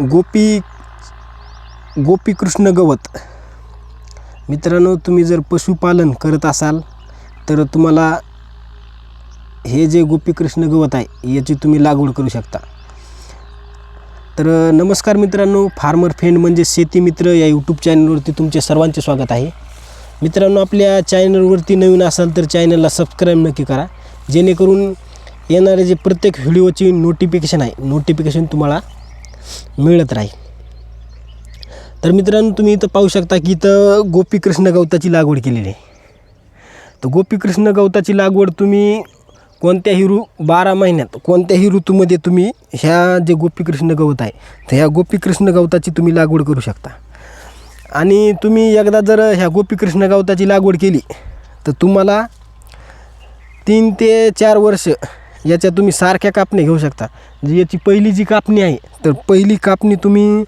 गोपी गोपी कृष्ण गवत. मित्रांनो तुम्ही जर पशुपालन करत असाल तर तुम्हाला हे जे गोपी कृष्ण गवत आहे याची तुम्ही लागवड करू शकता. तर नमस्कार मित्रांनो फार्मर फ्रेंड म्हणजे शेती मित्र या यूट्यूब चॅनलवरती तुमचे सर्वांचे स्वागत आहे. मित्रांनो आपल्या चॅनलवरती नवीन असाल तर चॅनलला सबस्क्राईब नक्की करा. जेणेकरून येणारे जे प्रत्येक व्हिडिओची नोटिफिकेशन आहे नोटिफिकेशन तुम्हाला मिळत राहील. तर मित्रांनो तुम्ही इथं पाहू शकता की इथं गोपीकृष्ण गवताची लागवड केलेली आहे. तर गोपीकृष्ण गवताची लागवड तुम्ही कोणत्याही ऋ बारा महिन्यात कोणत्याही ऋतूमध्ये तुम्ही ह्या जे गोपीकृष्ण गवत आहे तर ह्या गोपीकृष्ण गवताची तुम्ही लागवड करू शकता. आणि तुम्ही एकदा जर ह्या गोपीकृष्ण गवताची लागवड केली तर तुम्हाला तीन ते चार वर्ष याच्या तुम्ही सारख्या कापण्या घेऊ शकता. जी याची पहिली जी कापणी आहे तर पहिली कापणी तुम्ही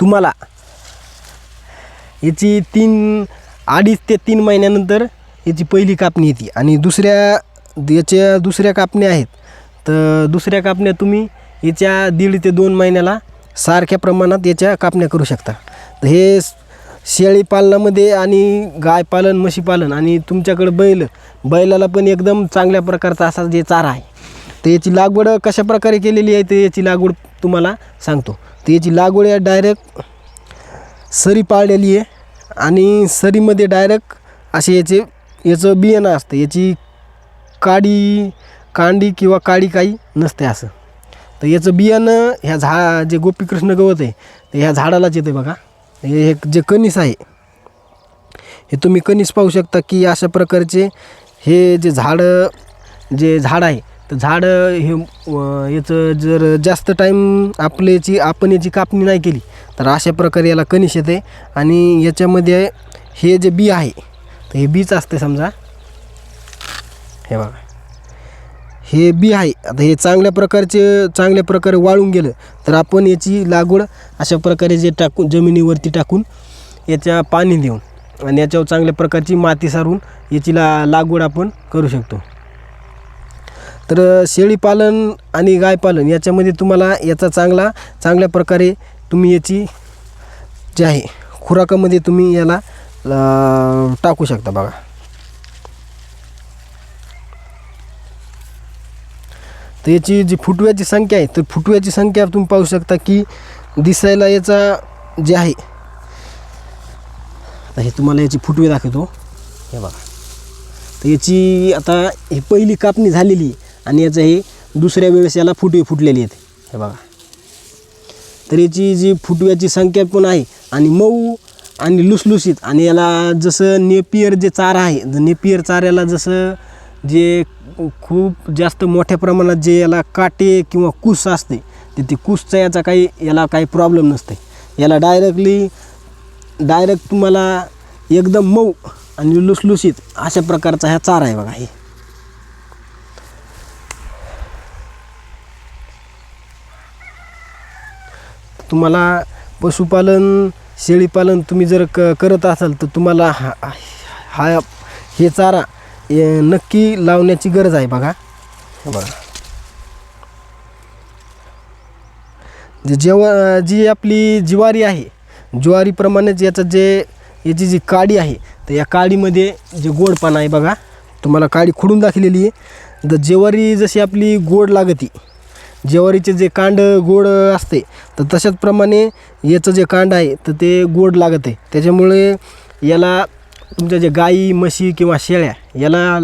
तुम्हाला याची तीन अडीच ते तीन महिन्यानंतर याची पहिली कापणी येते. आणि दुसऱ्या याच्या दुसऱ्या कापण्या आहेत तर दुसऱ्या कापण्या तुम्ही याच्या दीड ते दोन महिन्याला सारख्या प्रमाणात याच्या कापण्या करू शकता. तर हे शेळी पालनामध्ये आणि गाय पालन म्हशी पालन आणि तुमच्याकडं बैल बैलाला पण एकदम चांगल्या प्रकारचा असा जे चारा आहे तर याची लागवड कशा प्रकारे केलेली आहे तर याची लागवड तुम्हाला सांगतो. तर याची लागवड या डायरेक्ट सरी पाळलेली आहे आणि सरीमध्ये डायरेक्ट असे याचे याचं बियाणं असतं. याची काडी कांडी किंवा काडी काही नसते असं. तर याचं बियाणं ह्या झा जे गोपीकृष्ण गवत आहे तर ह्या झाडालाच येतं बघा. हे हे जे कणीस आहे हे तुम्ही कणीस पाहू शकता की अशा प्रकारचे हे जे झाडं जे झाड आहे तर झाडं हे याचं जर जास्त टाईम आपल्याची आपण याची कापणी नाही केली तर अशा प्रकारे याला कणीस येते. आणि याच्यामध्ये हे जे बी आहे तर हे बीच असते समजा. हे बघा. हे बी आहे. आता हे चांगल्या प्रकारचे चांगल्या प्रकारे वाळून गेलं तर आपण याची लागवड अशा प्रकारे जे टाकून जमिनीवरती टाकून याच्या पाणी देऊन आणि याच्यावर चांगल्या प्रकारची माती सारून याची ला लागवड आपण करू शकतो. तर शेळीपालन आणि गायपालन याच्यामध्ये तुम्हाला याचा चांगला चांगल्या प्रकारे तुम्ही याची जे आहे खुराकामध्ये तुम्ही याला टाकू शकता बघा. तर याची जी फुटव्याची संख्या आहे तर फुटव्याची संख्या तुम्ही पाहू शकता की दिसायला याचा जे आहे आता हे तुम्हाला याची फुटवे दाखवतो. हे बघा. तर याची आता ही पहिली कापणी झालेली आहे आणि याचं हे दुसऱ्या वेळेस याला फुटवे फुटलेली आहेत. हे बघा. तर याची जी फुटव्याची संख्या पण आहे आणि मऊ आणि लुसलुसीत आणि याला जसं नेपियर जे चारा आहे नेपियर चाऱ्याला जसं जे खूप जास्त मोठ्या प्रमाणात जे याला काटे किंवा कुस असते ते ते कुसचा याचा काही याला काही प्रॉब्लेम नसते. याला डायरेक्टली डायरेक्ट तुम्हाला एकदम मऊ आणि लुसलुसीत अशा प्रकारचा ह्या चारा आहे बघा हे. तुम्हाला पशुपालन शेळीपालन तुम्ही जर क करत असाल तर तुम्हाला हा हा हे चारा हे नक्की लावण्याची गरज आहे बघा. बघा जे जेव्हा जी आपली ज्वारी आहे ज्वारीप्रमाणेच याचं जे याची जी काडी आहे तर या काडीमध्ये जे गोडपाना आहे बघा तुम्हाला काडी खुडून दाखवलेली आहे. तर ज्वारी जशी आपली गोड लागती ज्वारीचे जे कांड गोड असते तर तशाच प्रमाणे याचं जे कांड आहे तर ते गोड लागत. आहे त्याच्यामुळे याला तुमच्या जे गाई म्हशी किंवा शेळ्या याला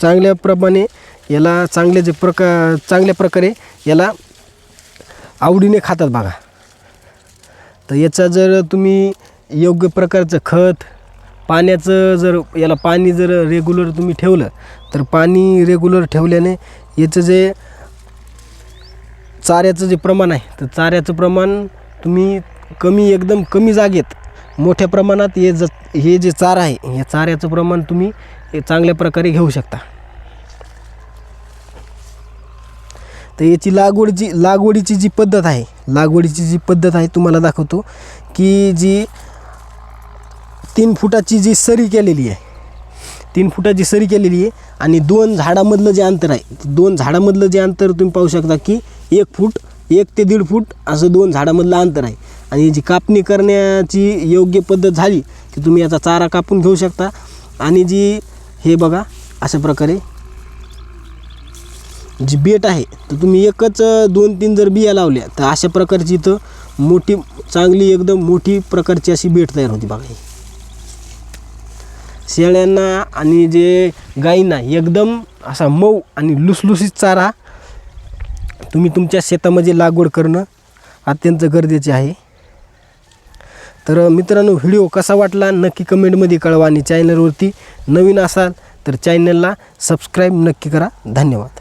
चांगल्या प्रमाणे याला चांगले जे प्रका चांगल्या प्रकारे याला आवडीने खातात बघा. तर याचा जर तुम्ही योग्य प्रकारचं खत पाण्याचं जर याला पाणी जर रेग्युलर तुम्ही ठेवलं तर पाणी रेग्युलर ठेवल्याने याचं जे चाऱ्याचं जे प्रमाण आहे तर चाऱ्याचं प्रमाण तुम्ही कमी एकदम कमी जागेत मोठ्या प्रमाणात हे ज हे जे चारा आहे या चाऱ्याचं प्रमाण तुम्ही चांगल्या प्रकारे घेऊ शकता. तर याची लागवडची लागवडीची जी पद्धत आहे लागवडीची जी पद्धत आहे तुम्हाला दाखवतो की जी तीन फुटाची जी सरी केलेली आहे तीन फुटाची सरी केलेली आहे आणि दोन झाडामधलं जे अंतर आहे दोन झाडामधलं जे अंतर तुम्ही पाहू शकता की एक फूट एक ते दीड फूट असं दोन झाडामधलं अंतर आहे. आणि जी कापणी करण्याची योग्य पद्धत झाली की तुम्ही याचा चारा कापून घेऊ शकता. आणि जी हे बघा अशा प्रकारे जी बेट आहे तर तुम्ही एकच दोन तीन जर बिया लावल्या तर अशा प्रकारची इथं मोठी चांगली एकदम मोठी प्रकारची अशी बेट तयार होती बघा ही. शेळ्यांना आणि जे गाईंना एकदम असा मऊ आणि लुसलुसीत चारा तुम्ही तुमच्या शेतामध्ये लागवड करणं अत्यंत गरजेचे आहे. तर मित्रांनो व्हिडिओ कसा वाटला नक्की कमेंटमध्ये कळवा आणि चॅनलवरती नवीन असाल तर चॅनलला सबस्क्राईब नक्की करा. धन्यवाद.